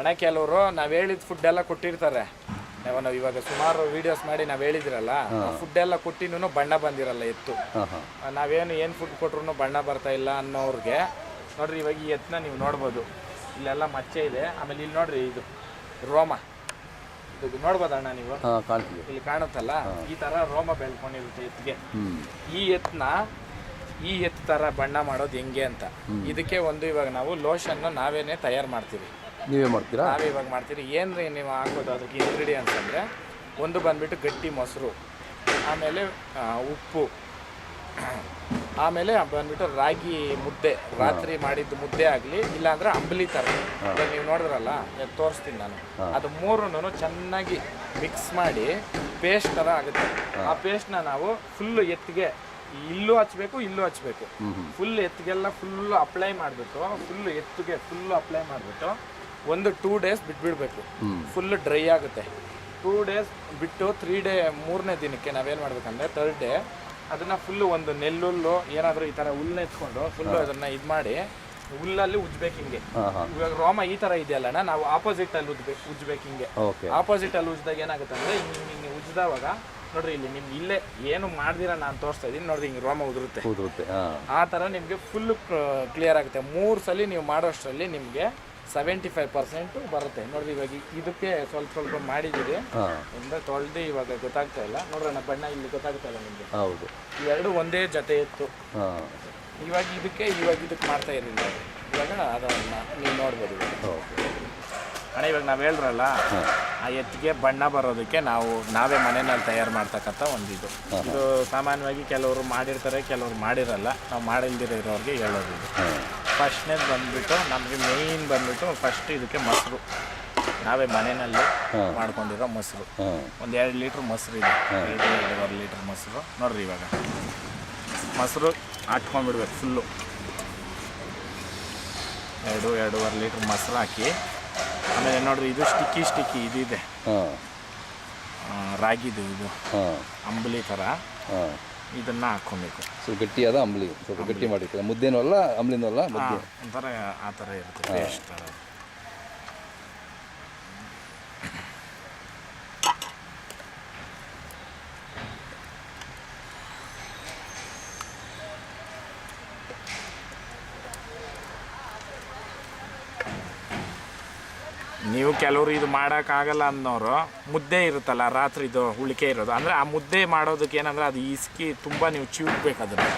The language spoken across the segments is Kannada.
ಅಣ್ಣ ಕೆಲವರು ನಾವು ಹೇಳಿದ ಫುಡ್ ಎಲ್ಲ ಕೊಟ್ಟಿರ್ತಾರೆ. ನಾವು ನಾವು ಇವಾಗ ಸುಮಾರು ವಿಡಿಯೋಸ್ ಮಾಡಿ ನಾವು ಹೇಳಿದಿರಲ್ಲ ಫುಡ್ ಎಲ್ಲ ಕೊಟ್ಟಿನೂ ಬಣ್ಣ ಬಂದಿರಲ್ಲ ಎತ್ತು. ನಾವೇನು ಏನು ಫುಡ್ ಕೊಟ್ರು ಬಣ್ಣ ಬರ್ತಾ ಇಲ್ಲ ಅನ್ನೋರ್ಗೆ ನೋಡ್ರಿ ಇವಾಗ ಈ ಎತ್ತನ್ನ ನೀವು ನೋಡ್ಬೋದು. ಇಲ್ಲೆಲ್ಲ ಮಚ್ಚೆ ಇದೆ. ಆಮೇಲೆ ಇಲ್ಲಿ ನೋಡ್ರಿ ಇದು ರೋಮ. ಇದು ನೋಡ್ಬೋದಣ್ಣ ನೀವು? ಇಲ್ಲಿ ಕಾಣುತ್ತಲ್ಲ? ಈ ತರ ರೋಮ ಬೆಳ್ಕೊಂಡಿರುತ್ತೆ ಎತ್ತಿಗೆ. ಈ ಎತ್ತನ್ನ ಈ ಎತ್ತು ತರ ಬಣ್ಣ ಮಾಡೋದು ಹೆಂಗೆ ಅಂತ. ಇದಕ್ಕೆ ಒಂದು ಇವಾಗ ನಾವು ಲೋಷನ್ ನಾವೇನೆ ತಯಾರು ಮಾಡ್ತೀವಿ. ನೀವೇ ಮಾಡ್ತೀರಾ? ನಾವೇ ಇವಾಗ ಮಾಡ್ತೀವಿ ಏನ್ರಿ ನೀವು ಹಾಕೋದು ಅದಕ್ಕೆ ಇಂಗ್ರೀಡಿಯೆಂಟ್ಸ್ ಅಂದರೆ ಒಂದು ಬಂದುಬಿಟ್ಟು ಗಟ್ಟಿ ಮೊಸರು ಆಮೇಲೆ ಆ, ಉಪ್ಪು ಆಮೇಲೆ ಬಂದ್ಬಿಟ್ಟು ರಾಗಿ ಮುದ್ದೆ ರಾತ್ರಿ ಮಾಡಿದ್ದು ಮುದ್ದೆ ಆಗಲಿ ಇಲ್ಲಾಂದ್ರೆ ಅಂಬಲಿ ಥರ ಇವಾಗ ನೀವು ನೋಡಿದ್ರಲ್ಲ ಇದ್ ತೋರಿಸ್ತೀನಿ ನಾನು. ಅದು ಮೂರನ್ನು ಚೆನ್ನಾಗಿ ಮಿಕ್ಸ್ ಮಾಡಿ ಪೇಸ್ಟ್ ಥರ ಆಗುತ್ತೆ. ಆ ಪೇಸ್ಟ್ನ ನಾವು ಫುಲ್ಲು ಎತ್ತಿಗೆ ಇಲ್ಲೂ ಹಚ್ಬೇಕು ಇಲ್ಲೂ ಹಚ್ಬೇಕು. ಫುಲ್ ಎತ್ತಿಗೆಲ್ಲ ಫುಲ್ ಅಪ್ಲೈ ಮಾಡಿಬಿಟ್ಟು ಫುಲ್ ಎತ್ತಿಗೆ ಫುಲ್ ಅಪ್ಲೈ ಮಾಡಿಬಿಟ್ಟು ಒಂದು ಟೂ ಡೇಸ್ ಬಿಟ್ಬಿಡ್ಬೇಕು. ಫುಲ್ ಡ್ರೈ ಆಗುತ್ತೆ. ಟೂ ಡೇಸ್ ಬಿಟ್ಟು ತ್ರೀ ಡೇ ಮೂರನೇ ದಿನಕ್ಕೆ ನಾವೇನು ಮಾಡ್ಬೇಕಂದ್ರೆ ತರ್ಡ್ ಡೇ ಅದನ್ನ ಫುಲ್ಲು ಒಂದು ನೆಲ್ಲುಲ್ಲು ಏನಾದರೂ ಈ ಥರ ಹುಲ್ಲು ಎತ್ಕೊಂಡು ಫುಲ್ಲು ಅದನ್ನ ಇದು ಮಾಡಿ ಹುಲ್ಲಲ್ಲಿ ಉಜ್ಬೇಕು ಹಿಂಗೆ. ಇವಾಗ ರೋಮ ಈ ಥರ ಇದೆಯಲ್ಲ ನಾವು ಆಪೋಸಿಟ್ ಅಲ್ಲಿ ಉಜ್ಬೇಕು ಉಜ್ಬೇಕು ಹಿಂಗೆ. ಆಪೋಸಿಟ್ ಅಲ್ಲಿ ಉಜ್ದಾಗ ಏನಾಗುತ್ತೆ ಅಂದ್ರೆ ಹಿಂಗೆ ಹಿಂಗೆ ಉಜ್ದವಾಗ ನೋಡ್ರಿ ಇಲ್ಲಿ ನಿಮ್ಗೆ ಇಲ್ಲೇ ಏನು ಮಾಡ್ದಿರ ನಾನು ತೋರಿಸ್ತಾ ಇದ್ದೀನಿ. ನೋಡಿದ್ರೆ ಹಿಂಗೆ ರೋಮ ಉದುರುತ್ತೆ. ಆ ಥರ ನಿಮಗೆ ಫುಲ್ ಕ್ಲಿಯರ್ ಆಗುತ್ತೆ. ಮೂರು ಸಲ ನೀವು ಮಾಡೋಷ್ಟರಲ್ಲಿ ನಿಮಗೆ ಸೆವೆಂಟಿ ಫೈವ್ ಪರ್ಸೆಂಟು ಬರುತ್ತೆ. ನೋಡಿದ್ರೆ ಇವಾಗ ಇದಕ್ಕೆ ಸ್ವಲ್ಪ ಸ್ವಲ್ಪ ಮಾಡಿದ್ದೀರಿ. ಅಂದ್ರೆ ತೊಳೆದು ಇವಾಗ ಗೊತ್ತಾಗ್ತಾ ಇಲ್ಲ. ನೋಡೋಣ ಬಣ್ಣ ಇಲ್ಲಿ ಗೊತ್ತಾಗ್ತಾ ಇಲ್ಲ ನಿಮಗೆ. ಹೌದು. ಇವೆರಡು ಒಂದೇ ಜೊತೆ ಇತ್ತು. ಇವಾಗ ಇದಕ್ಕೆ ಇವಾಗ ಇದಕ್ಕೆ ಮಾಡ್ತಾ ಇರಲಿಲ್ಲ ಇವಾಗ ಅದನ್ನ ನೀವು ನೋಡ್ಬೋದು ಅಣ್ಣ ಇವಾಗ ನಾವು ಹೇಳ್ರಲ್ಲ ಆ ಎತ್ತಿಗೆ ಬಣ್ಣ ಬರೋದಕ್ಕೆ ನಾವು ನಾವೇ ಮನೆಯಲ್ಲಿ ತಯಾರು ಮಾಡ್ತಕ್ಕಂಥ ಒಂದು ಇದು ಇದು ಸಾಮಾನ್ಯವಾಗಿ ಕೆಲವರು ಮಾಡಿರ್ತಾರೆ ಕೆಲವರು ಮಾಡಿರಲ್ಲ. ನಾವು ಮಾಡಿಲ್ದಿರೋ ಇರೋರಿಗೆ ಹೇಳೋದು ಫಸ್ಟ್ನೇದು ಬಂದ್ಬಿಟ್ಟು ನಮಗೆ ಮೇಯ್ನ್ ಬಂದ್ಬಿಟ್ಟು ಫಸ್ಟ್ ಇದಕ್ಕೆ ಮೊಸರು. ನಾವೇ ಮನೆಯಲ್ಲಿ ಮಾಡ್ಕೊಂಡಿರೋ ಮೊಸರು. ಒಂದು ಎರಡು ಲೀಟ್ರ್ ಮೊಸರು ಇದೆ. ಎರಡು ಎರಡೂವರೆ ಲೀಟ್ರ್ ಮೊಸರು. ನೋಡ್ರಿ ಇವಾಗ. ಮೊಸರು ಹಾಕ್ಕೊಂಡ್ಬಿಡ್ಬೇಕು ಫುಲ್ಲು. ಎರಡು ಎರಡೂವರೆ ಲೀಟ್ರ್ ಮೊಸರು ಹಾಕಿ. ಆಮೇಲೆ ನೋಡ್ರಿ ಇದು ಸ್ಟಿಕ್ಕಿ ಸ್ಟಿಕ್ಕಿ ಇದಿದೆ. ರಾಗಿದು ಇದು. ಅಂಬಲಿ ಥರ. ಇದನ್ನು ಹಾಕ್ಕೊಬೇಕು. ಸ್ವಲ್ಪ ಗಟ್ಟಿಯಾದ ಅಂಬ್ಲಿ ಸ್ವಲ್ಪ ಗಟ್ಟಿ ಮಾಡಿ ಮುದ್ದೇನೂ ಅಲ್ಲ ಅಂಬ್ಲಿನೂ ಅಲ್ಲ ಒಂಥರ ಆ ಥರ ಇರುತ್ತೆ ಟೇಸ್ಟ್ ನೀವು ಕೆಲವರು ಇದು ಮಾಡೋಕ್ಕಾಗಲ್ಲ ಅನ್ನೋರು ಮುದ್ದೆ ಇರುತ್ತಲ್ಲ ರಾತ್ರಿದು ಉಳಿಕೆ ಇರೋದು. ಅಂದರೆ ಆ ಮುದ್ದೆ ಮಾಡೋದಕ್ಕೆ ಏನಂದ್ರೆ ಅದು ಈಸ್ಕಿ ತುಂಬ ನೀವು ಚಿವುಕ್ಬೇಕು ಅದನ್ನು.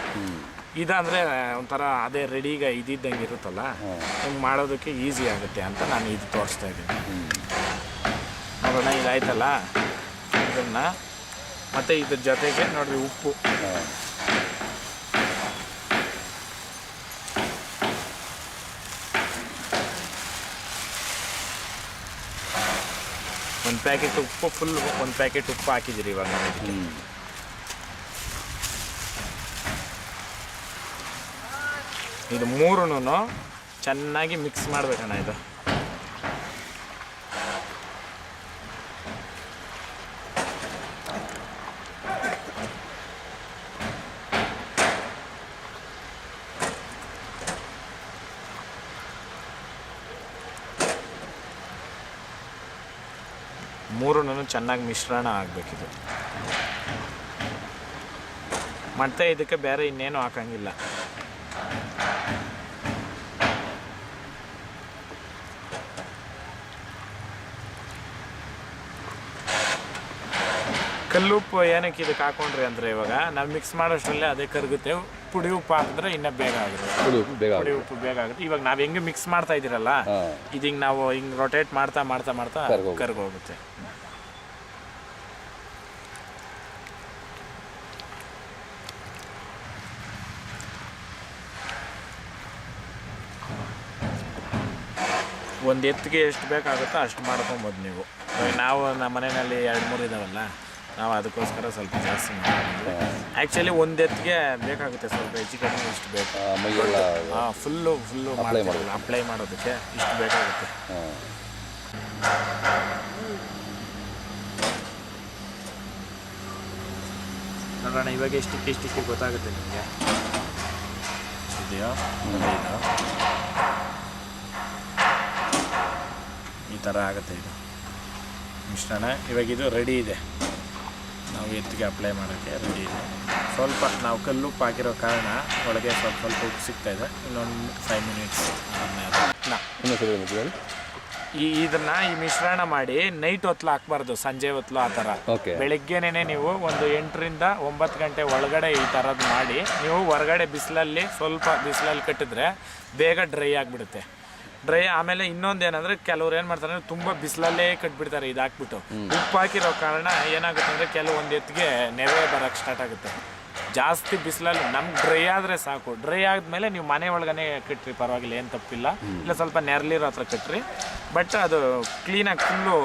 ಇದಂದರೆ ಒಂಥರ ಅದೇ ರೆಡಿಗೆ ಇದ್ದಿದ್ದಂಗೆ ಇರುತ್ತಲ್ಲ ನಿಮ್ಗೆ ಮಾಡೋದಕ್ಕೆ ಈಸಿ ಆಗುತ್ತೆ ಅಂತ ನಾನು ಇದು ತೋರಿಸ್ತಾ ಇದ್ದೀನಿ. ನೋಡೋಣ ಇದಾಯ್ತಲ್ಲ? ಇದನ್ನು ಮತ್ತು ಇದ್ರ ಜೊತೆಗೆ ನೋಡಿರಿ ಉಪ್ಪು. ಪ್ಯಾಕೆಟ್ ಉಪ್ಪು ಫುಲ್ ಒಂದು ಪ್ಯಾಕೆಟ್ ಉಪ್ಪು ಹಾಕಿದ್ದೀರಿ ಇವಾಗ ಹ್ಞೂ ಇದು ಮೂರೂ ಚೆನ್ನಾಗಿ ಮಿಕ್ಸ್ ಮಾಡ್ಬೇಕಣ್ಣ ಇದು. ಮೂರೂ ಚೆನ್ನಾಗಿ ಮಿಶ್ರಣ ಆಗಬೇಕಿದು. ಮತ್ತೆ ಇದಕ್ಕೆ ಬೇರೆ ಇನ್ನೇನು ಹಾಕಂಗಿಲ್ಲ. ಕಲ್ಲುಪ್ಪು ಏನಕ್ಕೆ ಇದಕ್ಕೆ ಹಾಕೊಂಡ್ರಿ ಅಂದರೆ ಇವಾಗ ನಾವು ಮಿಕ್ಸ್ ಮಾಡೋಷ್ಟರಲ್ಲೇ ಅದೇ ಕರಗುತ್ತೆ. ಪುಡಿ ಉಪ್ಪು ಹಾಕಿದ್ರೆ ಇನ್ನೂ ಬೇಗ ಆಗುತ್ತೆ. ಪುಡಿ ಉಪ್ಪು ಬೇಗ ಪುಡಿ ಉಪ್ಪು ಬೇಗ ಆಗುತ್ತೆ. ಇವಾಗ ನಾವು ಹೆಂಗೆ ಮಿಕ್ಸ್ ಮಾಡ್ತಾ ಇದ್ದೀರಲ್ಲ ಇದೀಗ ನಾವು ಹಿಂಗೆ ರೊಟೇಟ್ ಮಾಡ್ತಾ ಮಾಡ್ತಾ ಮಾಡ್ತಾ ಕರ್ಗೋಗುತ್ತೆ. ಒಂದು ಎತ್ತಿಗೆ ಎಷ್ಟು ಬೇಕಾಗುತ್ತೋ ಅಷ್ಟು ಮಾಡ್ಕೊಬೋದು ನೀವು. ನಾವು ನಮ್ಮ ಮನೆಯಲ್ಲಿ ಎರಡು ಮೂರು ಇದಾವಲ್ಲ ನಾವು ಅದಕ್ಕೋಸ್ಕರ ಸ್ವಲ್ಪ ಜಾಸ್ತಿ ಮಾಡ್ತೀವಿ ಆ್ಯಕ್ಚುಲಿ ಒಂದು ಎತ್ತಿಗೆ ಬೇಕಾಗುತ್ತೆ ಸ್ವಲ್ಪ ಹೆಚ್ಚು ಕಡಿಮೆ ಇಷ್ಟು ಬೇಕು. ಹಾಂ ಫುಲ್ಲು ಫುಲ್ಲು ಮಾಡ್ತೀವಲ್ಲ ಅಪ್ಲೈ ಮಾಡೋದಕ್ಕೆ ಇಷ್ಟು ಬೇಕಾಗುತ್ತೆ. ನೋಡೋಣ ಇವಾಗ ಎಷ್ಟಕ್ಕೆ ಎಷ್ಟಕ್ಕೆ ಗೊತ್ತಾಗುತ್ತೆ ನಿಮಗೆ? ಇದೆಯೋ? ಥರ ಆಗುತ್ತೆ ಇದು. ಮಿಶ್ರಣ ಇವಾಗ ಇದು ರೆಡಿ ಇದೆ. ನಾವು ಎತ್ತಿಗೆ ಅಪ್ಲೈ ಮಾಡೋಕ್ಕೆ ರೆಡಿ ಇದೆ. ಸ್ವಲ್ಪ ನಾವು ಕಲ್ಲುಪ್ಪು ಹಾಕಿರೋ ಕಾರಣ ಒಳಗೆ ಸ್ವಲ್ಪ ಸ್ವಲ್ಪ ಉಪ್ಪು ಸಿಗ್ತಾ ಇದೆ. ಇನ್ನೊಂದು ಫೈವ್ ಮಿನಿಟ್ಸ್ ಈ ಇದನ್ನ ಈ ಮಿಶ್ರಣ ಮಾಡಿ ನೈಟ್ ಹೊತ್ಲು ಹಾಕ್ಬಾರ್ದು ಸಂಜೆ ಹೊತ್ಲು ಆ ಥರ ಓಕೆ ಬೆಳಿಗ್ಗೆನೇ ನೀವು ಒಂದು ಎಂಟರಿಂದ ಒಂಬತ್ತು ಗಂಟೆ ಒಳಗಡೆ ಈ ಥರದ್ದು ಮಾಡಿ ನೀವು ಹೊರಗಡೆ ಬಿಸಿಲಲ್ಲಿ ಸ್ವಲ್ಪ ಬಿಸಿಲಲ್ಲಿ ಕಟ್ಟಿದ್ರೆ ಬೇಗ ಡ್ರೈ ಆಗಿಬಿಡುತ್ತೆ. ಡ್ರೈ ಆಮೇಲೆ ಇನ್ನೊಂದು ಏನಂದ್ರೆ ಕೆಲವ್ರು ಏನು ಮಾಡ್ತಾರೆ ಅಂದ್ರೆ ತುಂಬ ಬಿಸಿಲಲ್ಲೇ ಕಟ್ಬಿಡ್ತಾರೆ ಇದು ಹಾಕ್ಬಿಟ್ಟು. ಉಪ್ಪು ಹಾಕಿರೋ ಕಾರಣ ಏನಾಗುತ್ತೆ ಅಂದರೆ ಕೆಲವೊಂದು ಎತ್ತಿಗೆ ನೆವೆ ಬರೋಕ್ಕೆ ಸ್ಟಾರ್ಟ್ ಆಗುತ್ತೆ. ಜಾಸ್ತಿ ಬಿಸಿಲಲ್ಲಿ ನಮ್ಗೆ ಡ್ರೈ ಆದರೆ ಸಾಕು. ಡ್ರೈ ಆದಮೇಲೆ ನೀವು ಮನೆ ಒಳಗನೆ ಕಟ್ರಿ ಪರವಾಗಿಲ್ಲ ಏನು ತಪ್ಪಿಲ್ಲ. ಇಲ್ಲ ಸ್ವಲ್ಪ ನೆರಳಿರೋ ಹತ್ರ ಕಟ್ರಿ. ಬಟ್ ಅದು ಕ್ಲೀನಾಗಿ ಫುಲ್ಲು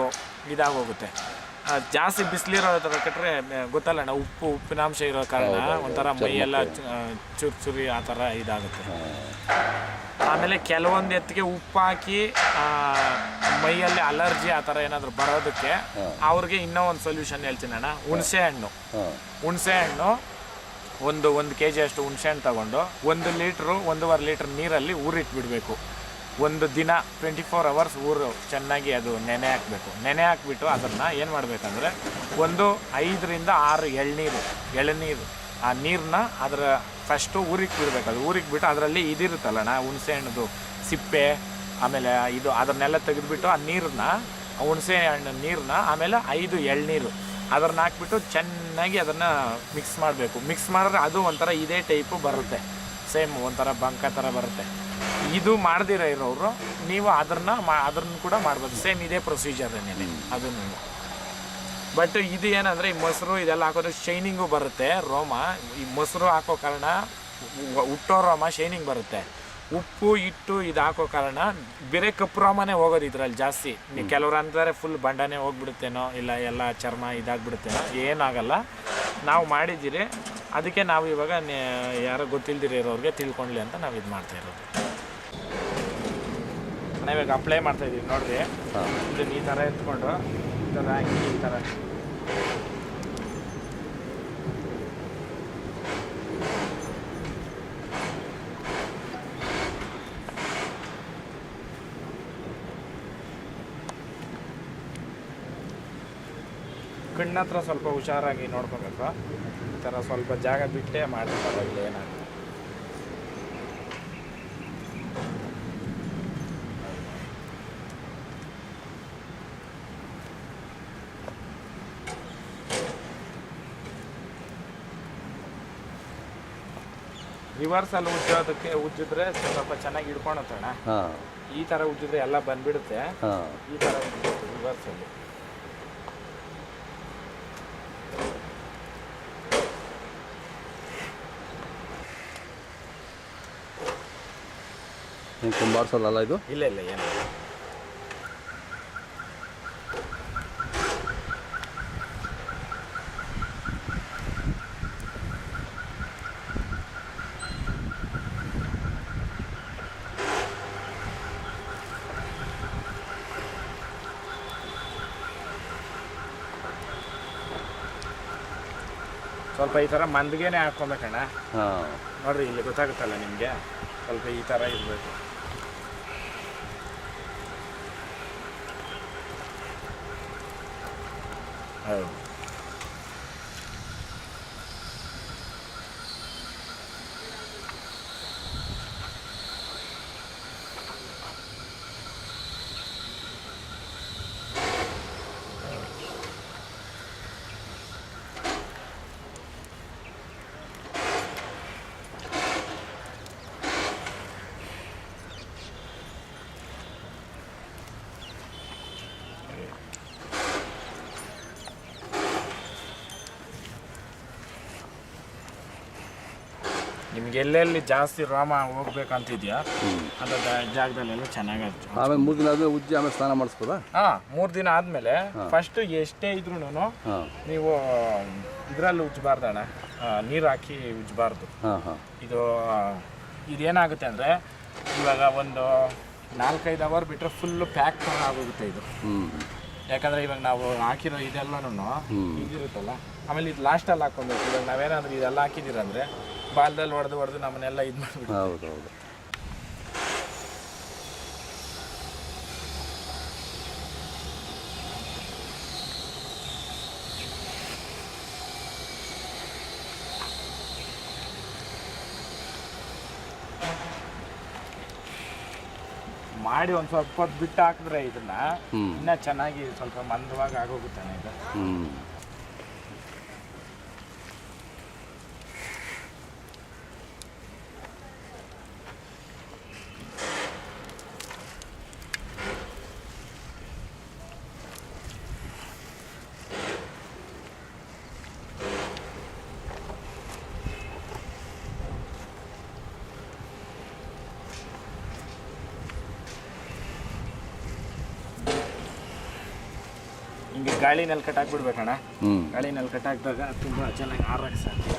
ಇದಾಗೋಗುತ್ತೆ. ಜಾಸ್ತಿ ಬಿಸಿಲಿರೋ ಹತ್ರ ಕಟ್ರೆ ಗೊತ್ತಲ್ಲ ನಾವು ಉಪ್ಪು ಉಪ್ಪಿನಾಂಶ ಇರೋ ಕಾರಣ ಒಂಥರ ಮೈಯೆಲ್ಲ ಚುರ್ ಚುರಿ ಆ ಥರ ಇದಾಗುತ್ತೆ. ಆಮೇಲೆ ಕೆಲವೊಂದು ಎತ್ತಿಗೆ ಉಪ್ಪು ಹಾಕಿ ಮೈಯಲ್ಲಿ ಅಲರ್ಜಿ ಆ ಥರ ಏನಾದರೂ ಬರೋದಕ್ಕೆ ಅವ್ರಿಗೆ ಇನ್ನೂ ಒಂದು ಸೊಲ್ಯೂಷನ್ ಹೇಳ್ತೀನಿ ಅಣ್ಣ. ಹುಣಸೆ ಹಣ್ಣು. ಹುಣಸೆ ಹಣ್ಣು ಒಂದು ಒಂದು ಕೆ ಜಿ ಅಷ್ಟು ಹುಣಸೆ ಹಣ್ಣು ತಗೊಂಡು ಒಂದು ಲೀಟ್ರು ಒಂದೂವರೆ ಲೀಟ್ರ್ ನೀರಲ್ಲಿ ಊರಿಟ್ಬಿಡಬೇಕು ಒಂದು ದಿನ ಟ್ವೆಂಟಿ ಫೋರ್ ಅವರ್ಸ್ ಊರು ಚೆನ್ನಾಗಿ ಅದು ನೆನೆ ಹಾಕಬೇಕು. ನೆನೆ ಹಾಕ್ಬಿಟ್ಟು ಅದನ್ನು ಏನು ಮಾಡಬೇಕಂದ್ರೆ ಒಂದು ಐದರಿಂದ ಆರು ಎಳ್ನೀರು ಎಳನೀರು ಆ ನೀರನ್ನ ಅದರ ಫಸ್ಟು ಊರಿಗೆ ಬಿಡಬೇಕು. ಅದು ಊರಿಗೆ ಬಿಟ್ಟು ಅದರಲ್ಲಿ ಇದಿರುತ್ತಲ್ಲಣ್ಣ ಹುಣಸೆ ಹಣ್ಣದು ಸಿಪ್ಪೆ ಆಮೇಲೆ ಇದು ಅದನ್ನೆಲ್ಲ ತೆಗೆದುಬಿಟ್ಟು ಆ ನೀರನ್ನ ಆ ಹುಣಸೆ ಹಣ್ಣು ನೀರನ್ನ ಆಮೇಲೆ ಐದು ಎಳ್ನೀರು ಅದನ್ನ ಹಾಕ್ಬಿಟ್ಟು ಚೆನ್ನಾಗಿ ಅದನ್ನು ಮಿಕ್ಸ್ ಮಾಡಬೇಕು. ಮಿಕ್ಸ್ ಮಾಡಿದ್ರೆ ಅದು ಒಂಥರ ಇದೇ ಟೈಪು ಬರುತ್ತೆ. ಸೇಮ್ ಒಂಥರ ಬಂಕ ಥರ ಬರುತ್ತೆ. ಇದು ಮಾಡ್ದಿರ ಇರೋರು ನೀವು ಅದನ್ನ ಮಾ ಅದನ್ನ ಕೂಡ ಮಾಡ್ಬೋದು. ಸೇಮ್ ಇದೇ ಪ್ರೊಸೀಜರ್ ನೀವು ಅದು ನೀವು. ಬಟ್ ಇದು ಏನಂದರೆ ಈ ಮೊಸರು ಇದೆಲ್ಲ ಹಾಕೋದ್ರೆ ಶೈನಿಂಗು ಬರುತ್ತೆ ರೋಮ. ಈ ಮೊಸರು ಹಾಕೋ ಕಾರಣ ಹುಟ್ಟೋ ರೋಮ ಶೈನಿಂಗ್ ಬರುತ್ತೆ. ಉಪ್ಪು ಇಟ್ಟು ಇದು ಹಾಕೋ ಕಾರಣ ಬೇರೆ ಕಪ್ಪು ರೋಮನೇ ಹೋಗೋದು ಇದರಲ್ಲಿ ಜಾಸ್ತಿ. ನೀವು ಕೆಲವ್ರು ಅಂತಾರೆ ಫುಲ್ ಬಂಡನೆ ಹೋಗ್ಬಿಡುತ್ತೇನೋ ಇಲ್ಲ ಎಲ್ಲ ಚರ್ಮ ಇದಾಗ್ಬಿಡುತ್ತೇನೋ ಏನಾಗಲ್ಲ ನಾವು ಮಾಡಿದ್ದೀರಿ ಅದಕ್ಕೆ ನಾವು ಇವಾಗ ಯಾರೋ ಗೊತ್ತಿಲ್ದಿರ ಇರೋರಿಗೆ ತಿಳ್ಕೊಳ್ಳಿ ಅಂತ ನಾವು ಇದು ಮಾಡ್ತಾ ಇರೋದು. ನಾವು ಇವಾಗ ಅಪ್ಲೈ ಮಾಡ್ತಾ ಇದ್ದೀವಿ ನೋಡ್ರಿ. ಇದನ್ನ ಈ ಥರ ಎತ್ಕೊಂಡು ಈ ಥರ ಹಾಕಿ ಈ ಥರ ಕಣ್ಣತ್ರ ಸ್ವಲ್ಪ ಹುಷಾರಾಗಿ ನೋಡ್ಕೋಬೇಕು ಈ ಥರ ಸ್ವಲ್ಪ ಜಾಗ ಬಿಟ್ಟೇ ಮಾಡಿ ಪರವಾಗಿಲ್ಲ ಏನಾಗುತ್ತೆ? ರಿವರ್ಸಲ್ಲಿ ಉಜ್ಜೋದಕ್ಕೆ ಉಜ್ಜಿದ್ರೆ ಸ್ವಲ್ಪ ಚೆನ್ನಾಗಿ ಹಿಡ್ಕೊಳತ್ತಣ್ಣ ಹಾಂ. ಈ ತರ ಉಜ್ಜಿದ್ರೆ ಎಲ್ಲ ಬಂದ್ಬಿಡುತ್ತೆ. ಹಾಂ. ಈ ಥರ ಉಜ್ಜಬೇಕು ರಿವರ್ಸಲ್ಲಿ ಸಲ. ಕುಂಬಾರ್ಸಲ್ಲ ಇದು? ಇಲ್ಲ ಇಲ್ಲ ಏನು ಸ್ವಲ್ಪ ಈ ತರ ಮಂದಿಗೆನೆ ಹಾಕ್ಕೊಬೇಕಣ್ಣ ಹಾಂ. ನೋಡ್ರಿ ಇಲ್ಲಿ ಗೊತ್ತಾಗುತ್ತಲ್ಲ ನಿಮಗೆ? ಸ್ವಲ್ಪ ಈ ತರ ಇರಬೇಕು. ಹೌದು. ನಿಮ್ಗೆ ಎಲ್ಲೆಲ್ಲಿ ಜಾಸ್ತಿ ರೋಮ ಹೋಗ್ಬೇಕಂತಿದ್ಯಾ? ಅಂತ ಜಾಗದಲ್ಲೆಲ್ಲ ಚೆನ್ನಾಗಿ ಆಮೇಲೆ ಮೂರು ದಿನ ಆದ್ಮೇಲೆ ಉಜ್ಜಿ ಆಮೇಲೆ ಸ್ನಾನ ಮಾಡಿಸ್ಬೋದಾ? ಹಾ ಮೂರು ದಿನ ಆದಮೇಲೆ ಫಸ್ಟ್ ಎಷ್ಟೇ ಇದ್ರೂ ನೀವು ನೀವು ಇದರಲ್ಲಿ ಉಜ್ಜಬಾರ್ದಣ್ಣ ನೀರು ಹಾಕಿ ಉಜ್ಜಬಾರ್ದು ಇದು ಇದೇನಾಗುತ್ತೆ ಅಂದರೆ ಇವಾಗ ಒಂದು ನಾಲ್ಕೈದು ಅವರ್ ಬಿಟ್ಟರೆ ಫುಲ್ಲು ಪ್ಯಾಕ್ ಆಗೋಗುತ್ತೆ ಇದು. ಯಾಕಂದ್ರೆ ಇವಾಗ ನಾವು ಹಾಕಿರೋ ಇದೆಲ್ಲನೂ ಇದಿರುತ್ತಲ್ಲ ಆಮೇಲೆ ಇದು ಲಾಸ್ಟಲ್ಲಿ ಹಾಕೊಂಡು ಇವಾಗ ನಾವೇನಾದ್ರೂ ಇದೆಲ್ಲ ಹಾಕಿದ್ದೀರಂದ್ರೆ ಬಾಲ್ದಲ್ಲಿ ಹೊಡೆದು ಹೊಡೆದು ನಮ್ಮನ್ನೆಲ್ಲ ಇದು ಮಾಡಿಬಿಟ್ಟು ಮಾಡಿ ಒಂದು ಸ್ವಲ್ಪ ಬಿಟ್ಟು ಹಾಕಿದ್ರೆ ಇದನ್ನ ಇನ್ನ ಚೆನ್ನಾಗಿ ಸ್ವಲ್ಪ ಮಂದವಾಗಿ ಆಗೋಗುತ್ತೆ ಇದು. ಹ್ಞೂ ಹಿಂಗೆ ಗಾಳಿನಲ್ಲಿ ಕಟ್ಟಾಕ್ಬಿಡ್ಬೇಕಣ್ಣ ಹ್ಞೂ ಕಟ್ ಕಟ್ಟಾಕಿದಾಗ ತುಂಬ ಚೆನ್ನಾಗಿ ಆರಕ್ಕೆ ಸಾಧ್ಯ.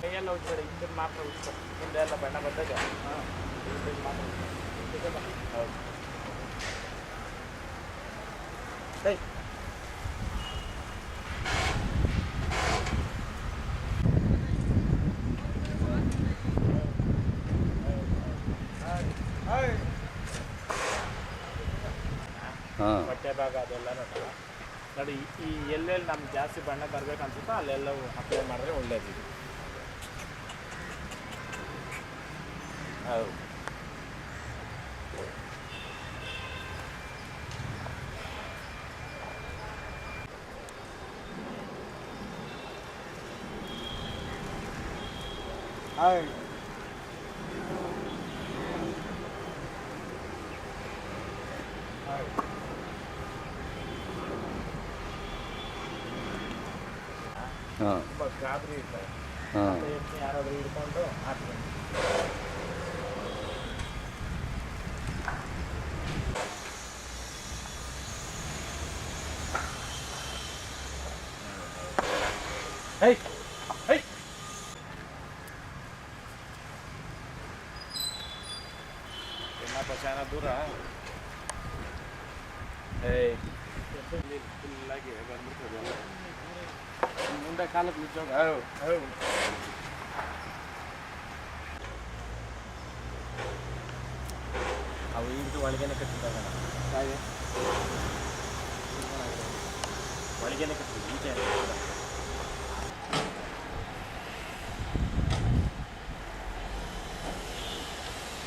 ಕೈಯೆಲ್ಲ ಉಜ್ಬೇಡಿ ಹಿಂದಿನ ಮಾತ್ರ ಉಜ್ಕೊ. ಹಿಂದೆ ಎಲ್ಲ ಬಣ್ಣ ಬಂದಾಗ ಹಾಂ ಮಾತ್ರ. ಹೌದು ಏಯ್ ಹಾಂ ಬಟ್ಟೆ ಭಾಗ ಅದೆಲ್ಲ ನೋಡಲ್ಲ ನೋಡಿ, ಈ- ಈ ಎಲ್ಲೆಲ್ಲಿ ನಮ್ಗೆ ಜಾಸ್ತಿ ಬಣ್ಣ ಬರ್ಬೇಕು ಅನ್ಸುತ್ತೋ ಅಲ್ಲೆಲ್ಲ ಅಪ್ಲೈ ಮಾಡಿದ್ರೆ ಒಳ್ಳೇದಿದೆ ಹೌದು. ಹಾಯ್ ಹಾಯ್ ಹಾಂ ತುಂಬ ಗಾಬರಿ ಇರ್ತಾರೆ. ಹಾಂ. ಯಾರಾದರೂ ಹಿಡ್ಕೊಂಡು ಹಾಕ್ಬೇಕು ಹೇ ಹೇ. ಏನಪ್ಪ ಚೆನ್ನಾಗಿ ದೂರ? ಏಯ್ ಮುಂದೆ ಕಾಲಕ್ಕೆ ನಿಂತೋಗ ಅವು ಹಿಡಿದು ಒಳಗೇನೆ ಕಟ್ಟಿದಾಗ ಒಳಗೇನೆ ಕಟ್ಟಿದ್ದು ಈಚೆ